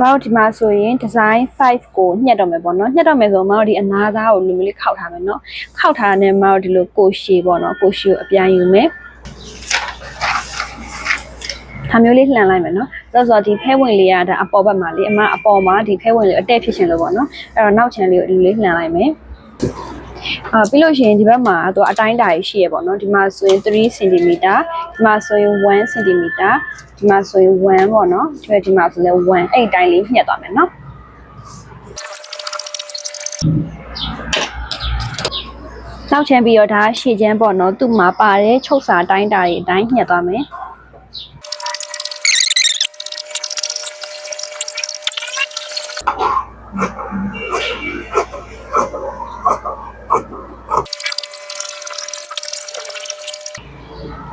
မတို့ဒီမှာဆိုရင် design 5ကိုညှက်တော့မယ်ပေါ့နော်ညှက်တော့မယ်ဆိုတော့မတို့ဒီအနာသားကိုလူမျိုးလေးခောက်ထားမယ်နော်ခောက်ထားတဲ့မတို့ဒီလိုကိုရှည်ပေါ့နော်ကိုရှည်ကိုအပြိုင်ယူမယ်ဒါမျိုးလေးလှန်လိုက်မယ်နော်ဆိုတော့ဒီဖဲဝင်လေးကဒါအပေါ်ဘက်မှာလေအမအပေါ်မှာဒီဖဲဝင်လေးအတက်ဖြစ်ရှင်လို့ပေါ့နော်အဲ့တော့နောက်ချန်လေးကိုဒီလိုလေးလှန်လိုက်မယ် အာပြီးလို့ရှိရင်ဒီဘက်မှာတော့အတိုင်းတာကြီးရှိရပေါ့နော်ဒီမှာဆိုရင်3 cm ဒီမှာဆိုရင်1 cm ဒီမှာဆိုရင်1ပေါ့နော်ဒီဒီမှာဆိုလဲ1အဲ့အတိုင်းလေးညှက်သွားမယ်နော်နောက်ချန်ပြီးတော့ဒါရှေ့ချမ်းပေါ့နော်သူ့မှာပါတဲ့ချုပ်စာတိုင်းတာတွေအတိုင်းညှက်သွားမယ်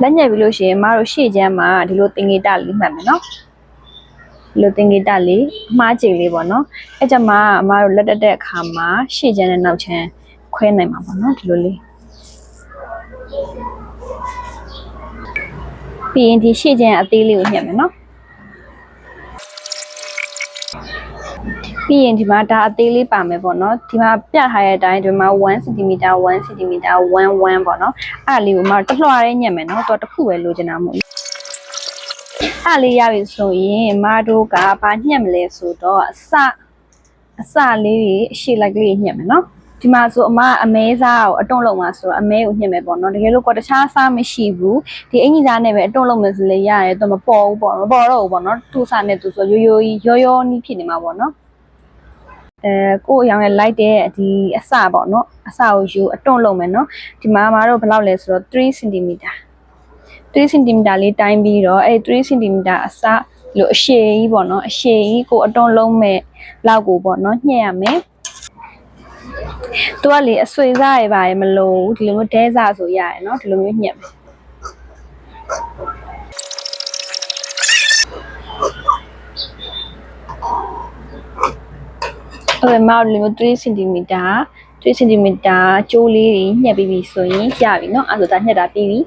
လက်ညှက်ပြီးလို့ရှိရင်မတို့ရှေ့ချမ်းမှာဒီလိုတင်ငေတလေးမှတ်မယ်နော်ဒီလိုတင်ငေတလေးအမှားကြိမ်လေးပေါ့နော်အဲ့ကြမှာအမတို့လက်တက်တဲ့အခါမှာရှေ့ချမ်းနဲ့နောက်ချမ်းခွဲနိုင်မှာပေါ့နော်ဒီလိုလေးပြီးရင်ဒီရှေ့ချမ်းအသေးလေးကိုညှက်မယ်နော် ပြီးရင်ဒီမှာဒါအသေးလေးပါမယ်ပေါ့နော်ဒီမှာပြထားတဲ့အတိုင်းဒီမှာ1 cm 1 cm 1 1ပေါ့နော်အဲ့ဒါလေးကိုမတလွှာရဲညက်မယ်နော်တော့တစ်ခုပဲလိုချင်တာမဟုတ်ဘူးအဲ့လေးရပြီဆိုရင်မတို့ကဘာညက်မလဲဆိုတော့အစအစလေးတွေအရှိလိုက်ကလေးညက်မယ်နော်ဒီမှာဆိုအမအမဲစားကိုအတုံးလုံးမှာဆိုတော့အမဲကိုညှက်မယ်ပေါ့နော်တကယ်လို့ကတခြားစားမရှိဘူးဒီအင်ကြီးစားနဲ့ပဲအတုံးလုံးမယ်ဆိုလေရတယ်တော့မပေါ်ဘူးပေါ့မပေါ်တော့ဘူးပေါ့နော်သူ့စားနဲ့သူဆိုရိုးရိုးကြီးရောရောနီးဖြစ်နေမှာပေါ့နော် အဲကို့အရောင်နဲ့လိုက်တဲ့ဒီအစပေါ့နော်အစကိုယူအတွန့်လုံးမယ်နော်ဒီမှာမတို့ဘယ်လောက်လဲဆိုတော့3 cm 3 cm လေးတိုင်းပြီးတော့အဲ3 cm အစလို့အရှည်ကြီးပေါ့နော်အရှည်ကြီးကိုအတွန့်လုံးမဲ့လောက်ကိုပေါ့နော်ညှက်ရမယ်သူကလေအဆွေစားရပါရမလို့ဒီလိုမျိုးဒဲစားဆိုရရနော်ဒီလိုမျိုးညှက်မယ် အဲ့ဒါမှဒီလိုမျိုး3 cm 3 cm ကျိုးလေးတွေညှက်ပြီးပြီဆိုရင်ရပြီเนาะအဲ့ဒါဒါညှက်တာပြီးပြီ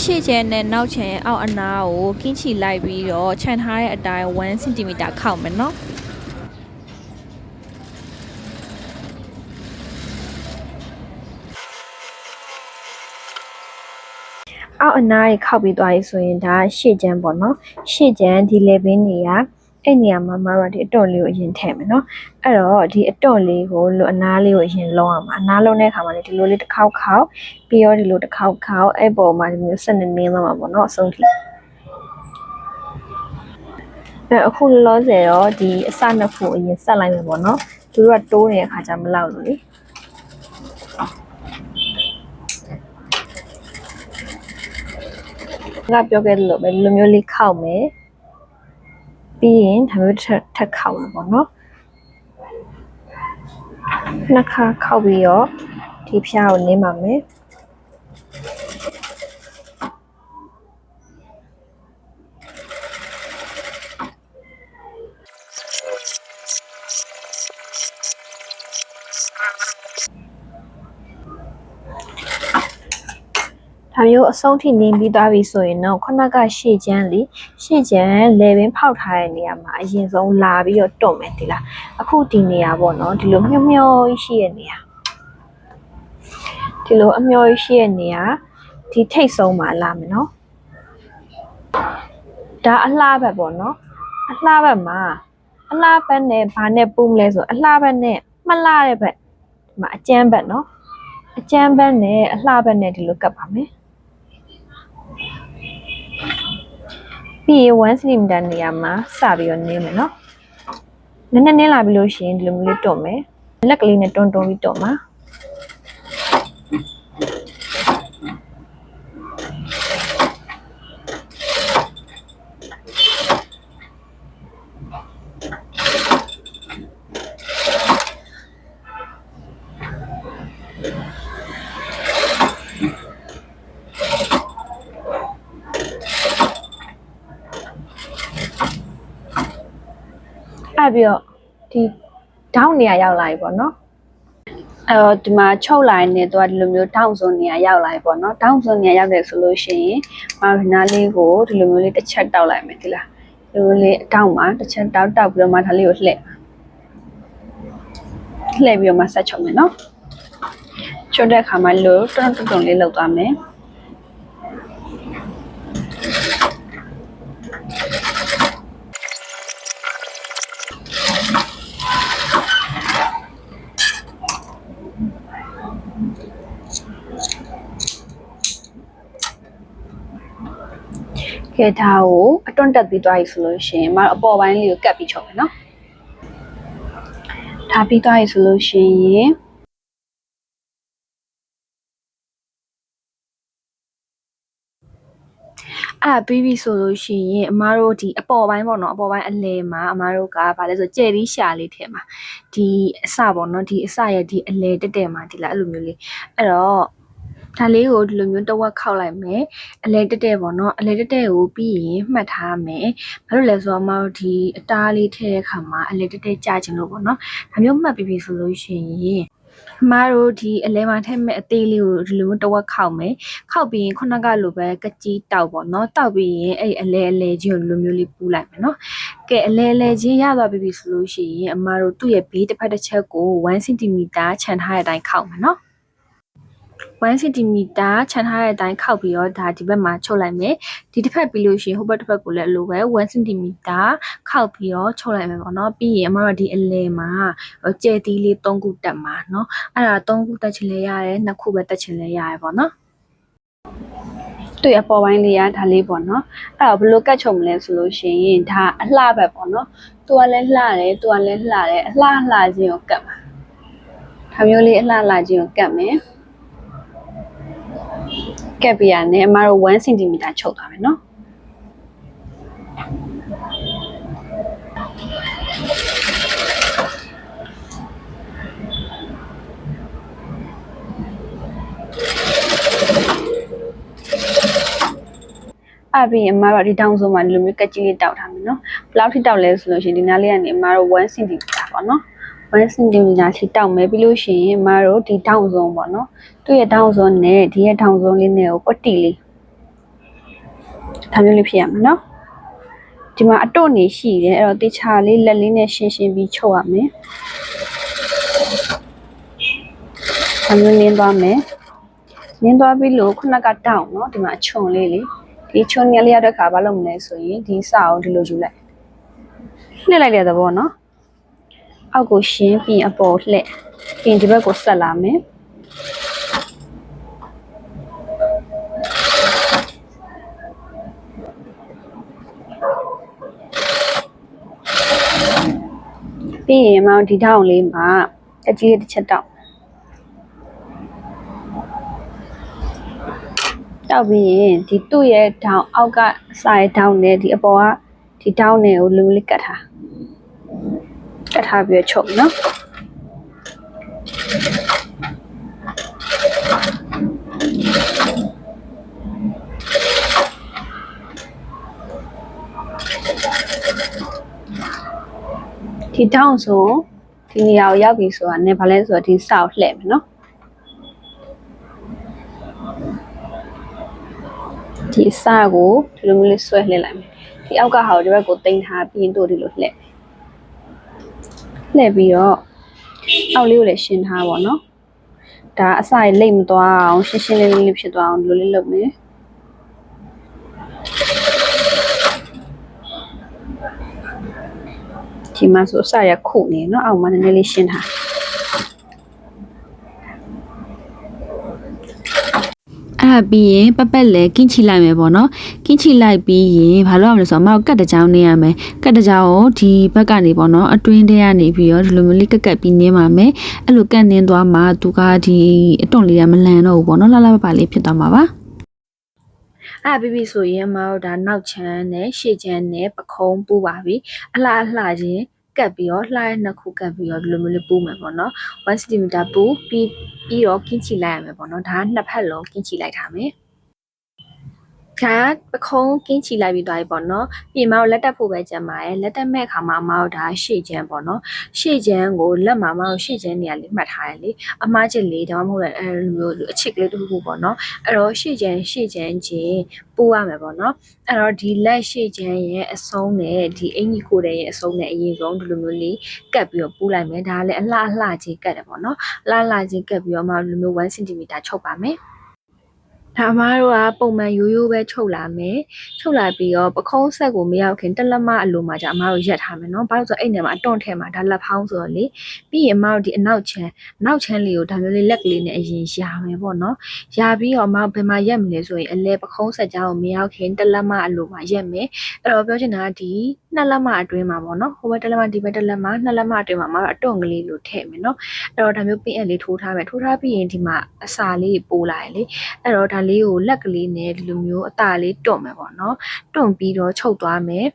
ရှေ့ချဲနဲ့နောက်ချဲအောက်အနားကိုကင်းချီလိုက်ပြီးတော့ခြံထားတဲ့အတိုင်း1 cm ခောက်မယ်နော် အောက်အနားကြီးခောက်ပြီးသွားပြီဆိုရင်ဒါရှေ့ကျန်းပေါ့နော်ရှေ့ကျန်းဒီ level နေရ အဲ့နေရာမှာမတို့ဒီအတော့လေးကိုအရင်ထည့်မယ်နော်အဲ့တော့ဒီအတော့လေးကိုလိုအနားလေးကိုအရင်လုံးအောင်ပါအနားလုံးတဲ့အခါမှာလေဒီလိုလေးတစ်ခေါက်ခေါက်ပြီးတော့ဒီလိုတစ်ခေါက်ခေါက်အဲ့ပေါ်မှာဒီမျိုးဆက်နေနေသွားမှာပေါ့နော်အဆုံးထိအဲ့အခုလောလောဆယ်တော့ဒီအစနှစ်ခုအရင်ဆက်လိုက်မယ်ပေါ့နော်သူတို့ကတိုးနေတဲ့အခါကျမလောက်လို့လေငါပြောခဲ့လို့ပဲလူမျိုးလေးခောက်မယ် ပြီးရင်ဒါမျိုးထက်ထက်ခောက်မှာပေါ့နော်နှစ်ခါခောက်ပြီးတော့ဒီဖျားကိုနင်းပါမယ် ဒါမျိုးအဆုံးထိနင်းပြီးသွားပြီဆိုရင်တော့ခုနကရှေ့ချမ်းလေရှေ့ချမ်းလေပင်ဖောက်ထားတဲ့နေရာမှာအရင်ဆုံးလာပြီးတော့တွန့်မယ်ဒီလားအခုဒီနေရာပေါ့နော်ဒီလိုမြှော့မြှော့ရှိရဲ့နေရာဒီလိုအမျောရှိရဲ့နေရာဒီထိတ်ဆုံးမှာလာမယ်နော်ဒါအလှဘက်ပေါ့နော်အလှဘက်မှာအလှဘက်နဲ့ဘာနဲ့ပူးမလဲဆိုအလှဘက်နဲ့မလှတဲ့ဘက်ဒီမှာအကျန်းဘက်နော်အကျန်းဘက်နဲ့အလှဘက်နဲ့ဒီလိုကပ်ပါမယ် ရင်1 cm နေရာမှာစပြီးတော့နင်းမယ်နော်နည်းနည်းနင်းလာပြီးလို့ရှိရင်ဒီလိုမျိုးလေးတွန့်မယ်လက်ကလေးနဲ့တွန်းတွန်းပြီးတွန့်ပါ အဲ့ပြီးတော့ဒီဒေါင်းနေရာရောက်လာပြီပေါ့နော်အဲ့တော့ဒီမှာချုပ်လာနေတော့ဒီလိုမျိုးဒေါင်းစုံနေရာရောက်လာပြီပေါ့နော်ဒေါင်းစုံနေရာရောက်တယ်ဆိုလို့ရှိရင်မာရီနာလေးကိုဒီလိုမျိုးလေးတစ်ချက်တောက်လိုက်မယ်ဒီလားလိုလေးအတောက်မှာတစ်ချက်တောက်တောက်ပြီးတော့မှဒါလေးကိုလှည့်လှည့်ပြီးတော့မှဆက်ချုပ်မယ်နော်ချုပ်တဲ့အခါမှာလိုတွန်းတွန်းတွန်းလေးလောက်သွားမယ် ကဲဒါကိုအတွန့်တက်ပြီးသွားပြီဆိုလို့ရှိရင်မအပေါ်ပိုင်းလေးကိုကတ်ပြီးချုပ်မယ်နော်ဒါပြီးသွားပြီဆိုလို့ရှိရင်အဲ့ဒါပြီးပြီဆိုလို့ရှိရင်အမားတို့ဒီအပေါ်ပိုင်းပေါ့နော်အပေါ်ပိုင်းအလဲမှာအမားတို့ကဗာလဲဆိုကြယ်ပြီးရှာလေးထဲမှာဒီအစပေါ့နော်ဒီအစရဲ့ဒီအလဲတက်တက်မှာဒီလားအဲ့လိုမျိုးလေးအဲ့တော့ ဒါလေးကိုဒီလိုမျိုးတစ်ဝက်ခောက်လိုက်မယ်အလဲတက်တက်ပေါ့နော်အလဲတက်တက်ကိုပြီးရင်မှတ်ထားမယ်ဘာလို့လဲဆိုတော့အမတို့ဒီအသားလေးထည့်တဲ့ခါမှာအလဲတက်တက်ကြာချင်လို့ပေါ့နော်ဒါမျိုးမှတ်ပြီးပြီဆိုလို့ရှိရင်အမတို့ဒီအလဲမှာထည့်မဲ့အသေးလေးကိုဒီလိုမျိုးတစ်ဝက်ခောက်မယ်ခောက်ပြီးရင်ခုနကလိုပဲကကြီးတောက်ပေါ့နော်တောက်ပြီးရင်အဲ့အလဲအလဲချင်းကိုဒီလိုမျိုးလေးပူလိုက်မယ်နော်ကဲအလဲအလဲချင်းရသွားပြီဆိုလို့ရှိရင်အမတို့သူ့ရဲ့ဘေးတစ်ဖက်တစ်ချက်ကို1 cm ခြံထားတဲ့အတိုင်းခောက်မယ်နော် 1 cm ခြံထားတဲ့အတိုင်းခောက်ပြီးတော့ဒါဒီဘက်မှာချုပ်လိုက်မယ်ဒီတစ်ဖက်ပြီးလို့ရှိရင်ဟိုဘက်တစ်ဖက်ကိုလည်းအလိုပဲ1 cm ခောက်ပြီးတော့ချုပ်လိုက်မယ်ပေါ့နော်ပြီးရင်အမတို့ဒီအလဲမှာကျဲသီးလေး3ခုတက်မှာเนาะအဲ့ဒါ3ခုတက်ချင်လဲရတယ်2ခုပဲတက်ချင်လဲရတယ်ပေါ့နော်တွေ့အပေါ်ပိုင်းလေးရဒါလေးပေါ့နော်အဲ့တော့ဘယ်လိုကတ်ချုပ်မလဲဆိုလို့ရှိရင်ဒါအလှပဲပေါ့နော်သူကလည်းလှတယ်သူကလည်းလှတယ်အလှလှချင်းကိုကတ်မှာဒါမျိုးလေးအလှလှချင်းကိုကတ်မယ် ကက်ပြရနဲ့အမတို့1 cm ချုပ်သွားမယ်နော်အပြင်အမတို့ဒီတောင်စုံမှာဒီလိုမျိုးကက်ကြီးလေးတောက်ထားမယ်နော်ဘယ်လောက်ထိတောက်လဲဆိုလို့ရှိရင်ဒီနားလေးကနေအမတို့1 cm ပေါ့နော် 1 cm ထိတောက်မယ်ပြီးလို့ရှိရင်အမတို့ဒီတောင်စုံပေါ့နော်သူ့ရဲ့တောင်စုံနဲ့ဒီရဲ့တောင်စုံလေးနဲ့ကိုပတိလေးဒါမျိုးလေးဖြစ်ရမယ်နော်ဒီမှာအတော့နေရှိတယ်အဲ့တော့တေချာလေးလက်လေးနဲ့ရှင်းရှင်းပြီးချုပ်ရမယ်ဒါမျိုးနင်းသွားမယ်နင်းသွားပြီးလို့ခုနကတောက်နော်ဒီမှာအချုံလေးလေးဒီချုံငယ်လေးရတဲ့ခါဘာလုပ်မလဲဆိုရင်ဒီစအောင်ဒီလိုယူလိုက်လှည့်လိုက်တဲ့သဘောနော် အောက်ကိုရှင်းပြီးအပေါ်လှည့်ပြီးဒီဘက်ကိုဆက်လာမယ်ပြီးရင်မောင်ဒီထောင်လေးမှာအကြီးလေးတစ်ချက်တောက်တောက်ပြီးရင်ဒီသူ့ရဲ့ထောင်အောက်ကစာရဲ့ထောင်နဲ့ဒီအပေါ်ကဒီထောင်နဲ့ကိုလူလေးကတ်ထား ကတ်ထားပြီးတော့ချုပ်နော်ဒီတောင်းဆိုဒီနေရာကိုရောက်ပြီဆိုတာねဘာလဲဆိုတော့ဒီစောက်လှည့်မယ်နော်ဒီအစကိုဒီလိုမျိုးလေးဆွဲလှည့်လိုက်မယ်ဒီအောက်ကဟာကိုဒီဘက်ကိုတင်ထားပြီးရင်တို့ဒီလိုလှည့် လှည့်ပြီးတော့အောက်လေးကိုလည်းရှင်းထားပါတော့ဒါအစရလိတ်မသွားအောင်ရှင်းရှင်းလေးလေးဖြစ်သွားအောင်ဒီလိုလေးလုပ်မယ်ဒီမှာဆိုအစရခုနေเนาะအောက်မှာနည်းနည်းလေးရှင်းထား အဲ့ဒါပြီးရင်ပပက်လဲကင်းချီလိုက်မယ်ပေါ့နော်ကင်းချီလိုက်ပြီးရင်ဘာလို့ရမလဲဆိုတော့မအောင်ကတ်တကြောင်နေရမယ်ကတ်တကြောင်ကိုဒီဘက်ကနေပေါ့နော်အတွင်းထဲကနေပြီးတော့ဒီလိုမျိုးလေးကက်ကက်ပြီးနင်းပါမယ်အဲ့လိုကတ်နင်းသွားမှသူကဒီအတွန့်လေးကမလန်တော့ဘူးပေါ့နော်လှလှပပလေးဖြစ်သွားမှာပါအဲ့ဒါပြီးပြီဆိုရင်အမတို့ဒါနောက်ချမ်းနဲ့ရှေ့ချမ်းနဲ့ပခုံးပူပါပြီအလှအလှချင်း ကတ်ပြီးတော့လှရဲ့နှစ်ခုကတ်ပြီးတော့ဒီလိုမျိုးလေးပူမယ်ပေါ့နော်1 cm ပူပြီးပြီးတော့ကင်းချီလိုက်ရမယ်ပေါ့နော်ဒါကနှစ်ဖက်လုံးကင်းချီလိုက်ထားမယ် ဒါပခုံးကင်းချီလိုက်ပြီးသွားပြီပေါ့နော်ပြင်မတို့လက်တက်ဖို့ပဲကြံပါရဲ့လက်တက်မဲ့ခါမှာအမတို့ဒါရှေ့ချမ်းပေါ့နော်ရှေ့ချမ်းကိုလက်မှာအမတို့ရှေ့ချမ်းနေရာလေးမှတ်ထားရလေအမားချစ်လေးဒါမှမဟုတ်လည်းအဲလိုမျိုးအချစ်ကလေးတစ်ခုခုပေါ့နော်အဲ့တော့ရှေ့ချမ်းရှေ့ချမ်းချင်းပိုးရမယ်ပေါ့နော်အဲ့တော့ဒီလက်ရှေ့ချမ်းရဲ့အဆုံးနဲ့ဒီအင်ကြီးကိုယ်ရဲ့အဆုံးနဲ့အရင်ဆုံးဒီလိုမျိုးလေးကတ်ပြီးတော့ပူးလိုက်မယ်ဒါလည်းအလှအလှချင်းကတ်တယ်ပေါ့နော်အလှအလှချင်းကတ်ပြီးတော့မှဒီလိုမျိုး1 cm ချုပ်ပါမယ် ဒါအမားတို့ကပုံမှန်ရိုးရိုးပဲချုပ်လာမယ်ချုပ်လာပြီးတော့ပခုံးဆက်ကိုမရောက်ခင်တက်လက်မအလိုမှာじゃအမားတို့ရက်ထားမယ်နော်ဘာလို့ဆိုအဲ့နေရာမှာအတွန့်ထဲမှာဒါလက်ဖောင်းဆိုတော့လေပြီးရင်အမားတို့ဒီအနောက်ချမ်းအနောက်ချမ်းလေးကိုဒါမျိုးလေးလက်ကလေးနဲ့အရင်ယာမယ်ပေါ့နော်ယာပြီးတော့အမားဘယ်မှာရက်မလဲဆိုရင်အလဲပခုံးဆက်ကြားကိုမရောက်ခင်တက်လက်မအလိုမှာရက်မယ်အဲ့တော့ပြောချင်တာကဒီ နှစ်လက်မအတွင်းမှာပေါ့နော်ဟိုဘက်တက်လက်မဒီဘက်တက်လက်မနှစ်လက်မအတွင်းမှာအမားတို့အတွန့်ကလေးလိုထည့်မယ်နော်အဲ့တော့ဒါမျိုးပင်းအက်လေးထိုးထားမယ်ထိုးထားပြီးရင်ဒီမှာအစာလေးပိုးလာရလေအဲ့တော့ဒါလေးကိုလက်ကလေးနဲ့ဒီလိုမျိုးအသားလေးတွန့်မယ်ပေါ့နော်တွန့်ပြီးတော့ချုပ်သွားမယ်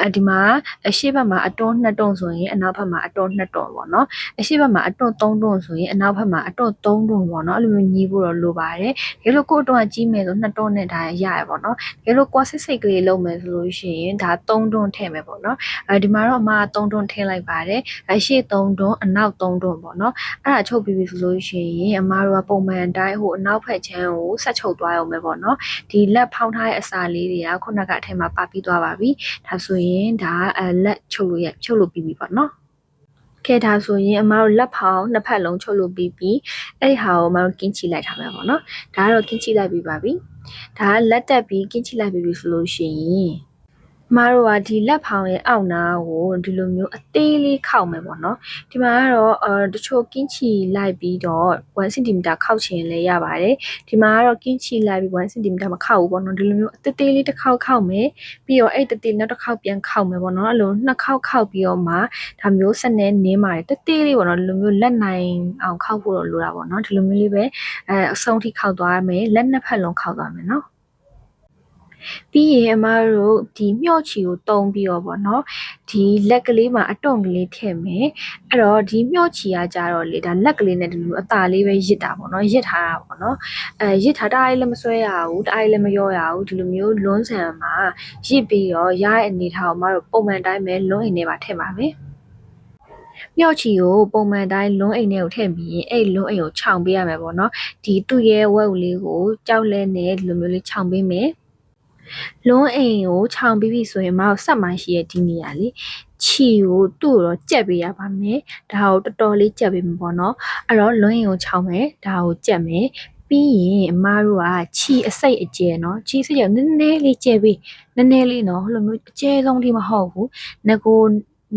အဲဒီမှာအရှိဘက်မှာအတွန်းနှစ်တွန့်ဆိုရင်အနောက်ဘက်မှာအတွန်းနှစ်တွန့်ပေါ့နော်အရှိဘက်မှာအတွန်းသုံးတွန့်ဆိုရင်အနောက်ဘက်မှာအတွန်းသုံးတွန့်ပေါ့နော်အဲ့လိုမျိုးညီးဖို့တော့လိုပါတယ်ဒီလိုကိုယ့်အတွန်းကကြီးမယ်ဆိုနှစ်တွန့်နဲ့ဒါရရပေါ့နော်ဒီလိုကွာစစ်စိတ်ကလေးလုံးမယ်ဆိုလို့ရှိရင်ဒါသုံးတွန့်ထည့်မယ်ပေါ့နော်အဲဒီမှာတော့အမကသုံးတွန့်ထည့်လိုက်ပါတယ်အရှိသုံးတွန့်အနောက်သုံးတွန့်ပေါ့နော်အဲ့ဒါချုပ်ပြီးပြီဆိုလို့ရှိရင်အမတို့ကပုံမှန်အတိုင်းဟိုအနောက်ဖက်ချမ်းကိုဆက်ချုပ်သွားအောင်ပဲပေါ့နော်ဒီလက်ဖောင်းထားတဲ့အစာလေးတွေကခုနကအထက်မှာပါပြီးသွားပါပြီဒါဆိုရင်ဒါအဲလက်ချုပ်လို့ရချုပ်လို့ပြီးပြီပေါ့နော်ကဲဒါဆိုရင်အမတို့လက်ဖောင်းနှစ်ဖက်လုံးချုပ်လို့ပြီးပြီအဲ့ဒီဟာကိုအမတို့ကင်းချီလိုက်ထားမယ်ပေါ့နော်ဒါကတော့ကင်းချီလိုက်ပြီးပါပြီဒါကလက်တက်ပြီးကင်းချီလိုက်ပြီးပြီဆိုလို့ရှိရင် မတို့ကဒီလက်ဖောင်းရဲ့အောက်နာကိုဒီလိုမျိုးအသေးလေးခောက်မယ်ပေါ့နော်ဒီမှာကတော့အဲတချို့ကင်းချီလိုက်ပြီးတော့1 cm ခောက်ချင်လည်းရပါတယ်ဒီမှာကတော့ကင်းချီလိုက်ပြီး1 cm မခောက်ဘူးပေါ့နော်ဒီလိုမျိုးအသေးသေးလေးတစ်ခေါက်ခောက်မယ်ပြီးတော့အဲ့တသေးနောက်တစ်ခေါက်ပြန်ခောက်မယ်ပေါ့နော်အဲ့လိုနှစ်ခေါက်ခောက်ပြီးတော့မှဒါမျိုးစနေနင်းပါတယ်တသေးလေးပေါ့နော်ဒီလိုမျိုးလက်နိုင်အောင်ခောက်ဖို့တော့လိုတာပေါ့နော်ဒီလိုမျိုးလေးပဲအဲအဆုံးထိခောက်သွားမယ်လက်နှစ်ဖက်လုံးခောက်သွားမယ်နော် ပြီးရင်အမတို့ဒီမျော့ချီကိုတုံးပြီးတော့ဗောနော်ဒီလက်ကလေးမှာအတွန့်ကလေးထည့်မယ်အဲ့တော့ဒီမျော့ချီကကြတော့လေဒါလက်ကလေးနဲ့ဒီလိုအตาလေးပဲရစ်တာဗောနော်ရစ်ထားတာဗောနော်အဲရစ်ထားတာလည်းမဆွဲရဘူးတအားလည်းမရောရဘူးဒီလိုမျိုးလွန်းဆန်မှာရစ်ပြီးတော့ရရဲ့အနေထားကိုအမတို့ပုံမှန်တိုင်းပဲလွန်းအိမ်ထဲမှာထည့်ပါမယ်မြောက်ချီကိုပုံမှန်တိုင်းလွန်းအိမ်ထဲကိုထည့်ပြီးရင်အဲ့လွန်းအိမ်ကိုခြောင်ပေးရမယ်ပေါ့နော်ဒီသူ့ရဲ့ဝက်ဦးလေးကိုကြောက်လဲနဲ့ဒီလိုမျိုးလေးခြောင်ပေးမယ် လွန်းအိမ်ကိုခြောင်ပြီးပြီဆိုရင်မအောင်ဆက်မှရှိရဲ့ဒီနေရာလေးချီကိုသူ့ကိုတော့ကြက်ပေးရပါမယ်ဒါကိုတော်တော်လေးကြက်ပေးမှာပေါ့နော်အဲ့တော့လွန်းအိမ်ကိုခြောင်မယ်ဒါကိုကြက်မယ်ပြီးရင်အမားတို့ကချီအစိတ်အကျယ်เนาะချီစိတ်ရနည်းနည်းလေးကျဲပြီးနည်းနည်းလေးเนาะဟိုလိုမျိုးအကျဲဆုံးလေးမဟုတ်ဘူးငကို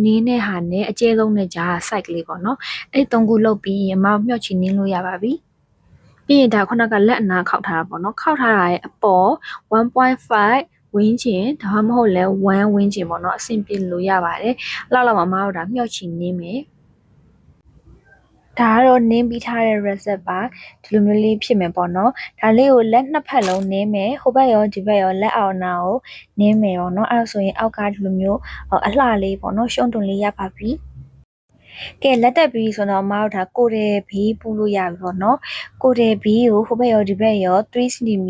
နင်းတဲ့ဟာနဲ့အကျဲဆုံးနဲ့ကြား site ကလေးပေါ့နော်အဲ့သုံးခုလုတ်ပြီးရင်အမမျှော့ချီနင်းလို့ရပါပြီ ပြီးရင်ဒါခုနကလက်အနာခောက်ထားတာပေါ့နော်ခောက်ထားတာရဲ့အပေါ်1.5ဝင်းချင်ဒါမှမဟုတ်လဲ1ဝင်းချင်ပေါ့နော်အဆင်ပြေလို့ရပါတယ်အဲ့လောက်လောက်မှအမတို့ဒါမျှော့ချီနင်းမယ်ဒါကတော့နင်းပြီးထားတဲ့ reset ပါဒီလိုမျိုးလေးဖြစ်မယ်ပေါ့နော်ဒါလေးကိုလက်နှစ်ဖက်လုံးနင်းမယ်ဟိုဘက်ရောဒီဘက်ရောလက်အောင်နာကိုနင်းမယ်ပေါ့နော်အဲ့ဒါဆိုရင်အောက်ကဒီလိုမျိုးအလှလေးပေါ့နော်ရှုံးတွန်လေးရပါပြီ ကဲလက်တက်ပြီးဆိုတော့မအောင်ဒါကိုတယ်ဘီပူလို့ရပြီပေါ့နော်ကိုတယ်ဘီကိုဟိုဘက်ရောဒီဘက်ရော3 cm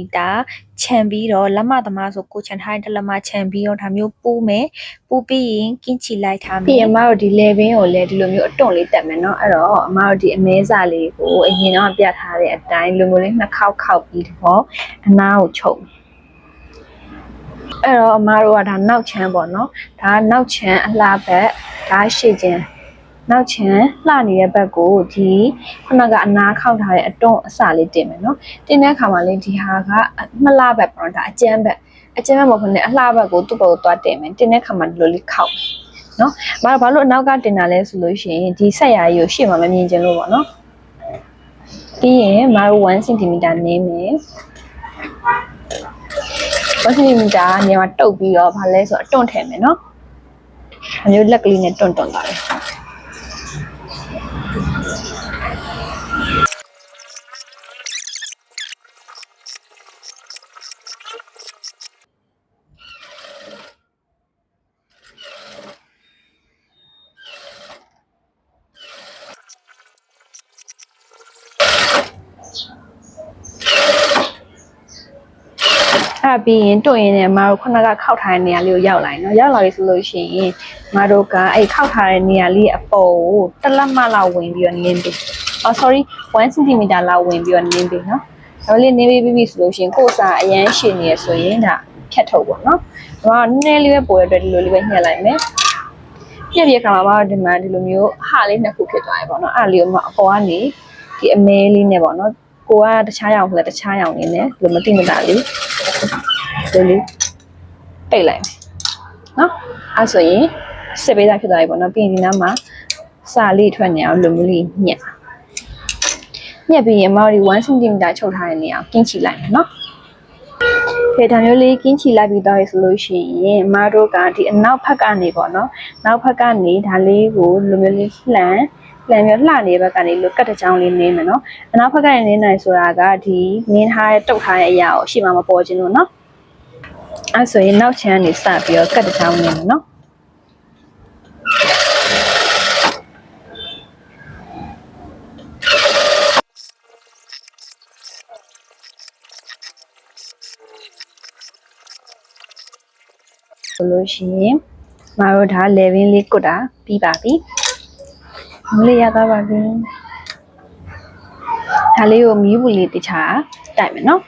ခြံပြီးတော့လက်မသမားဆိုကိုခြံထားတဲ့လက်မခြံပြီးတော့ဒါမျိုးပူးမယ်ပူးပြီးရင်ကင်းချီလိုက်ထားမယ်ပြီးရင်အမတို့ဒီ level ကိုလည်းဒီလိုမျိုးအတွန့်လေးတက်မယ်เนาะအဲ့တော့အမတို့ဒီအမဲစာလေးကိုအရင်တော့ပြထားတဲ့အတိုင်းလိုမျိုးလေးနှစ်ခေါက်ခေါက်ပြီးတော့အနားကိုချုပ်မယ်အဲ့တော့အမတို့ကဒါနောက်ချမ်းပေါ့နော်ဒါနောက်ချမ်းအလှဘက်ဒါရှေ့ချမ်း နောက်ချမ်းလှနေတဲ့ဘက်ကိုဒီခုနကအနားခောက်ထားတဲ့အတွန့်အစလေးတင်မယ်နော်တင်တဲ့အခါမှာလေးဒီဟာကနှစ်လဘက်ပေါ့နော်ဒါအကျန်းဘက်အကျန်းဘက်မဟုတ်ဘူးねအလှဘက်ကိုသူ့ဘက်ကိုသွားတင်မယ်တင်တဲ့အခါမှာဒီလိုလေးခောက်မယ်နော်ဘာဘာလို့အနောက်ကတင်တာလဲဆိုလို့ရှိရင်ဒီဆက်ရာကြီးကိုရှေ့မှာမမြင်ချင်လို့ပေါ့နော်ပြီးရင်မတို့1 cm နင်းမယ်1 cm နေရာမှာတုပ်ပြီးတော့ဗာလဲဆိုတော့တွန့်ထည့်မယ်နော်အမျိုးလက်ကလေးနဲ့တွန့်တွန့်သွားတယ် အဲ့ပြီးရင်တွ့ရင်းနဲ့အမတို့ခုနကခောက်ထားတဲ့နေရာလေးကိုရောက်လာရင်နော်ရောက်လာပြီဆိုလို့ရှိရင်အမတို့ကအဲ့ခောက်ထားတဲ့နေရာလေးအပေါ်ကိုတစ်လက်မလောက်ဝင်ပြီးတော့နင်းပေးအော် sorry 1 cm လောက်ဝင်ပြီးတော့နင်းပေးနော်ဒါလေးနင်းပေးပြီဆိုလို့ရှိရင်ကိုယ်စာအရန်ရှည်နေရဆိုရင်ဒါဖြတ်ထုတ်ပေါ့နော်ဒါကနည်းနည်းလေးပဲပေါ်ရတဲ့ဒီလိုလေးပဲညှက်လိုက်မယ်ပြက်ပြက်ခါမှာမှဒီမှာဒီလိုမျိုးဟာလေးနှစ်ခုဖြစ်သွားရေပေါ့နော်အဲ့လေးကိုမှအပေါ်ကနေဒီအမဲလေးနဲ့ပေါ့နော်ကိုကတခြားရောင်ဆိုတခြားရောင်နေနဲ့ဒီလိုမတိမတာလေး ဒီလေးပိတ်လိုက်မယ်နော်အဲဆိုရင်စစ်ပေးသားဖြစ်သွားပြီပေါ့နော်ပြီးရင်ဒီနားမှာစာလေးထွက်နေအောင်လူမျိုးလေးညက်ညက်ပြီးရင်မော်ဒီ1 cm ချုပ်ထားတဲ့နေရာကိုကင်းချီလိုက်မယ်နော်ဖေဒါမျိုးလေးကင်းချီလိုက်ပြီးတော့ဆိုလို့ရှိရင်မတို့ကဒီအနောက်ဘက်ကနေပေါ့နော်နောက်ဘက်ကနေဒါလေးကိုလူမျိုးလေးလှန် လှန်မျိုးလှနေတဲ့ဘက်ကနေလို့ကတ်တချောင်းလေးနင်းမယ်နော်အနောက်ဘက်ကနေနင်းနိုင်ဆိုတာကဒီနင်းထားတဲ့တုတ်ထားတဲ့အရာကိုရှေ့မှာမပေါ်ခြင်းလို့နော်အဲ့ဆိုရင်နောက်ချမ်းနေစပြီးတော့ကတ်တစ်ချောင်းနေမယ်နော်ဆိုလို့ရှိရင်မတို့ဒါ level လေးကုတ်တာပြီးပါပြီ မလေးရသွားပါပြီဒါလေးကိုမီးဘူးလေးတခြားတိုက်မယ်နော်